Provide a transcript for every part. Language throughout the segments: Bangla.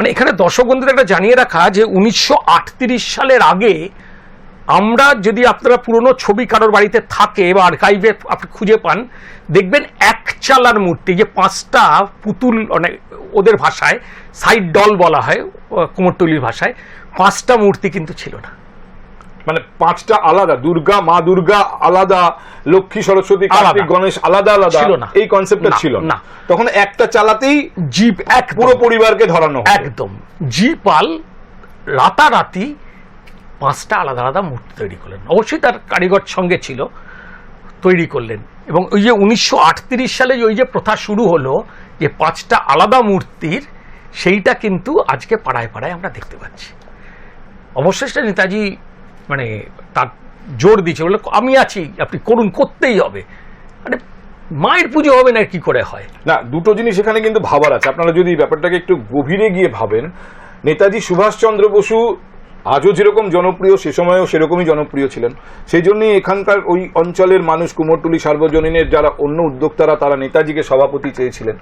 মানে এখানে দর্শক বন্ধুদের একটা জানিয়ে রাখা যে উনিশশো আটত্রিশ সালের আগে আমরা যদি আপনারা পুরনো ছবি কারোর বাড়িতে থাকে বা আর্কাইভে আপনি খুঁজে পান, দেখবেন এক চালার মূর্তি, যে পাঁচটা পুতুল মানে ওদের ভাষায়, সাইড ডল বলা হয় কুমোরটুলির ভাষায়, পাঁচটা মূর্তি কিন্তু ছিল না। মানে পাঁচটা আলাদা দুর্গা মা দুর্গা আলাদা লক্ষ্মী সরস্বতী কার্তিক গণেশ আলাদা আলাদা। ছিল না। এই কনসেপ্টটা ছিল না। তখন একটা চালাতেই জিপ এক পুরো পরিবারকে ধরানো একদম। জি পাল রাতারাতি পাঁচটা আলাদা আলাদা মূর্তি তৈরি করলেন। অবশ্যই তার কারিগর সঙ্গে ছিল তৈরি করলেন। এবং ওই যে উনিশশো আটত্রিশ সালে ওই যে প্রথা শুরু হলো যে পাঁচটা আলাদা মূর্তির সেইটা কিন্তু আজকে পাড়ায় পাড়ায় আমরা দেখতে পাচ্ছি। অবশেষে নেতাজি মানে তার জোর দিয়েছে বলে আমি আছি, আপনি করুন, করতেই হবে। মানে মায়ের পুজো হবে না, কি করে হয়? না, দুটো জিনিস এখানে কিন্তু ভাবার আছে। আপনারা যদি ব্যাপারটাকে একটু গভীরে গিয়ে ভাবেন, নেতাজি সুভাষচন্দ্র বসু আজও যেরকম জনপ্রিয়, সে সময়ও সেরকমই জনপ্রিয় ছিলেন। সেই জন্যই এখানকার ওই অঞ্চলের মানুষ, কুমোরটুলি সার্বজনীনের যারা অন্য উদ্যোক্তারা, তারা নেতাজিকে সভাপতি চেয়েছিলেন।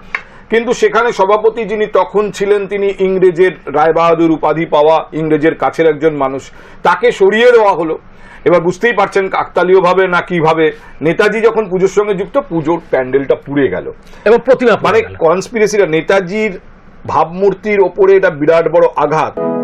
কিন্তু সেখানে সভাপতি যিনি তখন ছিলেন তিনি ইংরেজের রায়বাহাদুর উপাধি পাওয়া ইংরেজের কাছের একজন মানুষ। তাকে সরিয়ে দেওয়া হলো। এবার বুঝতেই পারছেন কাকতালীয়ভাবে না কীভাবে নেতাজি যখন পুজোর সঙ্গে যুক্ত পুজোর প্যান্ডেলটা পুড়ে গেল। এবং প্রতিমা মানে মানে কনস্পিরেসিটা নেতাজির ভাবমূর্তির ওপরে এটা বিরাট বড় আঘাত।